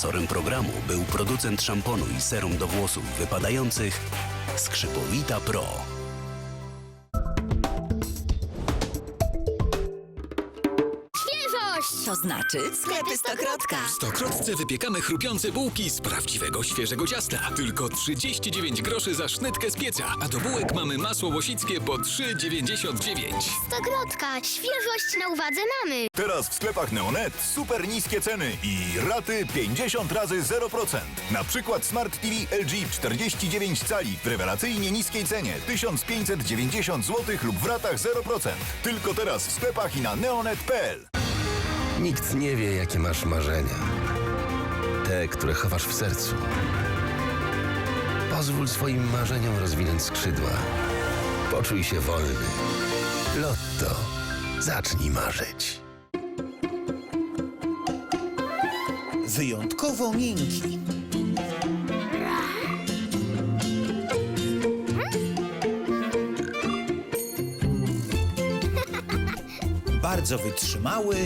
Sponsorem programu był producent szamponu i serum do włosów wypadających Skrzypowita Pro. To znaczy sklepy Stokrotka. W Stokrotce wypiekamy chrupiące bułki z prawdziwego, świeżego ciasta. Tylko 39 groszy za sznytkę z pieca, a do bułek mamy masło łosickie po 3,99. Stokrotka, świeżość na uwadze mamy. Teraz w sklepach Neonet super niskie ceny i raty 50 razy 0%. Na przykład Smart TV LG 49 cali w rewelacyjnie niskiej cenie 1590 zł lub w ratach 0%. Tylko teraz w sklepach i na neonet.pl. Nikt nie wie, jakie masz marzenia. Te, które chowasz w sercu. Pozwól swoim marzeniom rozwinąć skrzydła. Poczuj się wolny. Lotto. Zacznij marzyć. Wyjątkowo miękki. Bardzo wytrzymały.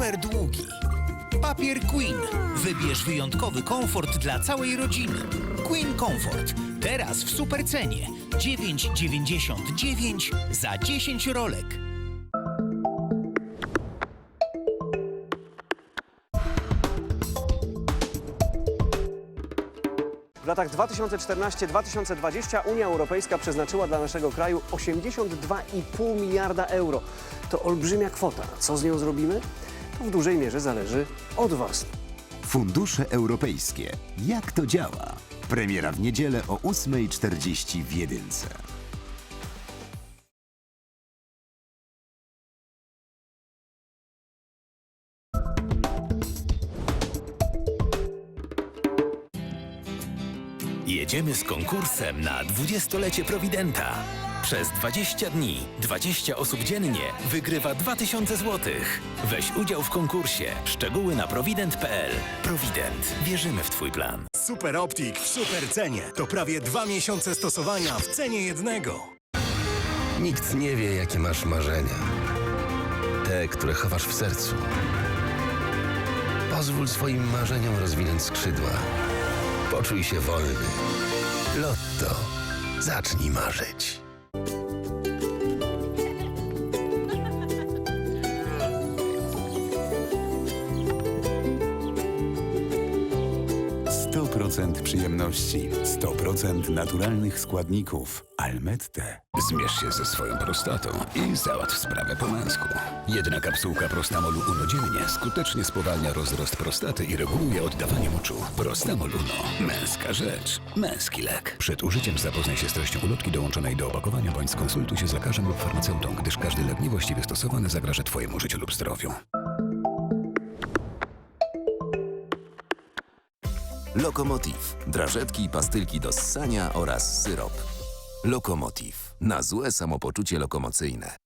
Super długi. Papier Queen. Wybierz wyjątkowy komfort dla całej rodziny. Queen Comfort. Teraz w super cenie. 9,99 za 10 rolek. W latach 2014-2020 Unia Europejska przeznaczyła dla naszego kraju 82,5 miliarda euro. To olbrzymia kwota. Co z nią zrobimy? W dużej mierze zależy od Was. Fundusze europejskie. Jak to działa? Premiera w niedzielę o 8.40 w jedynce. Jedziemy z konkursem na 20-lecie Prowidenta. Przez 20 dni, 20 osób dziennie wygrywa 2000 zł. Weź udział w konkursie. Szczegóły na prowident.pl. Prowident. Wierzymy w Twój plan. Super Optik w super cenie. To prawie dwa miesiące stosowania w cenie jednego. Nikt nie wie, jakie masz marzenia. Te, które chowasz w sercu. Pozwól swoim marzeniom rozwinąć skrzydła. Poczuj się wolny. Lotto. Zacznij marzyć. Sto procent przyjemności. 100% naturalnych składników. Almette. Zmierz się ze swoją prostatą i załatw sprawę po męsku. Jedna kapsułka prostamolu Uno dziennie skutecznie spowalnia rozrost prostaty i reguluje oddawanie moczu. Prostamol Uno. Męska rzecz. Męski lek. Przed użyciem zapoznaj się z treścią ulotki dołączonej do opakowania bądź skonsultuj się z lekarzem lub farmaceutą, gdyż każdy lek niewłaściwie stosowany zagraża Twojemu życiu lub zdrowiu. Lokomotiv. Drażetki, pastylki do ssania oraz syrop. Lokomotiv. Na złe samopoczucie lokomocyjne.